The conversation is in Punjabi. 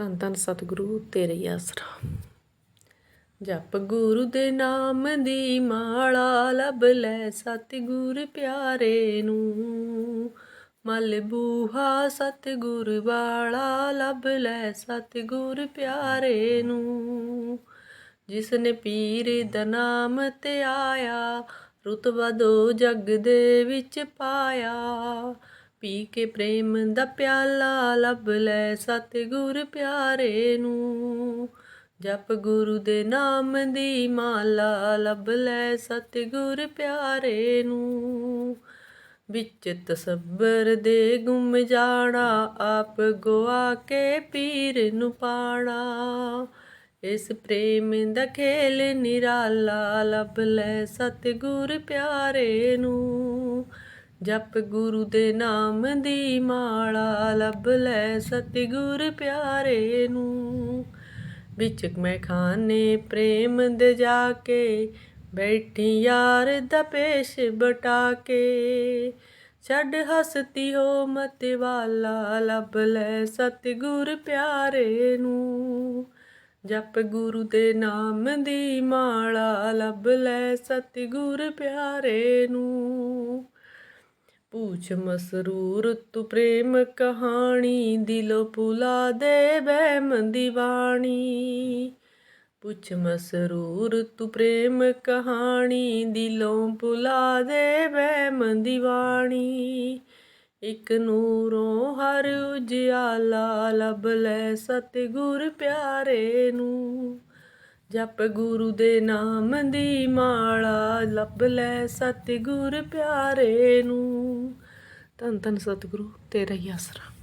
ਧੰਨ ਧੰਨ ਸਤਿਗੁਰੂ ਤੇਰੇ ਹੀ ਆਸਰਾ। ਜਪ ਗੁਰੂ ਦੇ ਨਾਮ ਦੀ ਮਾਲਾ ਲੱਭ ਲੈ ਸਤਿਗੁਰ ਪਿਆਰੇ ਨੂੰ। ਮਲ ਬੂਹਾ ਸਤਿਗੁਰ ਵਾਲਾ ਲੱਭ ਲੈ ਸਤਿਗੁਰ ਪਿਆਰੇ ਨੂੰ। ਜਿਸ ਨੇ ਪੀਰ ਦਾ ਨਾਮ ਤੇ ਆਇਆ, ਰੁਤਬਾ ਦੋ ਜਗ ਦੇ ਵਿੱਚ ਪਾਇਆ। ਪੀ ਕੇ ਪ੍ਰੇਮ ਦਾ ਪਿਆਲਾ ਲੱਭ ਲੈ ਸਤਿਗੁਰ ਪਿਆਰੇ ਨੂੰ। ਜਪ ਗੁਰੂ ਦੇ ਨਾਮ ਦੀ ਮਾਲਾ ਲੱਭ ਲੈ ਸਤਿਗੁਰ ਪਿਆਰੇ ਨੂੰ। ਵਿੱਚ ਤਸੱਬਰ ਦੇ ਗੁੰਮ ਜਾਣਾ, ਆਪ ਗਵਾ ਕੇ ਪੀਰ ਨੂੰ ਪਾਣਾ। ਇਸ ਪ੍ਰੇਮ ਦਾ ਖੇਲ ਨਿਰਾਲਾ ਲੱਭ ਲੈ ਸਤਿਗੁਰ ਪਿਆਰੇ ਨੂੰ। ਜਪ ਗੁਰੂ ਦੇ ਨਾਮ ਦੀ ਮਾਲਾ, ਲੱਭ ਲੈ ਸਤਿਗੁਰ ਪਿਆਰੇ ਨੂੰ। ਵਿੱਚ ਮੈਂ ਖਾਨੇ ਪ੍ਰੇਮ ਦੇ ਜਾ ਕੇ, ਬੈਠੀ ਯਾਰ ਦਾ ਪੇਸ਼ ਬਟਾ ਕੇ। ਛੱਡ ਹਸਤੀ ਹੋ ਮਤ ਵਾਲਾ, ਲੱਭ ਲੈ ਸਤਿਗੁਰ ਪਿਆਰੇ ਨੂੰ। ਜਪ ਗੁਰੂ ਦੇ ਨਾਮ ਦੀ ਮਾਲਾ, ਲੱਭ ਲੈ ਸਤਿਗੁਰ ਪਿਆਰੇ ਨੂੰ। ਪੂਛ ਮਸਰੂਰ ਤੂੰ ਪ੍ਰੇਮ ਕਹਾਣੀ ਦਿਲੋਂ ਭੁਲਾ ਦੇ ਬਹਿਮ ਦੀਵਾਣੀ ਪੁੱਛ ਮਸਰੂਰ ਤੂੰ ਪ੍ਰੇਮ ਕਹਾਣੀ ਦਿਲੋਂ ਭੁਲਾ ਦੇ ਬਹਿਮ ਦੀਵਾਣੀ ਇਕ ਨੂਰੋਂ ਹਰ ਉਜਿਆਲਾ ਲੱਭ ਲੈ ਸਤਿਗੁਰ ਪਿਆਰੇ ਨੂੰ ਜਪ ਗੁਰੂ ਦੇ ਨਾਮ ਦੀ ਮਾਲਾ, ਲੱਭ ਲੈ ਸਤਿਗੁਰ ਪਿਆਰੇ ਨੂੰ। ਧੰਨ ਧੰਨ ਸਤਿਗੁਰੂ, ਤੇਰਾ ਹੀ ਆਸਰਾ।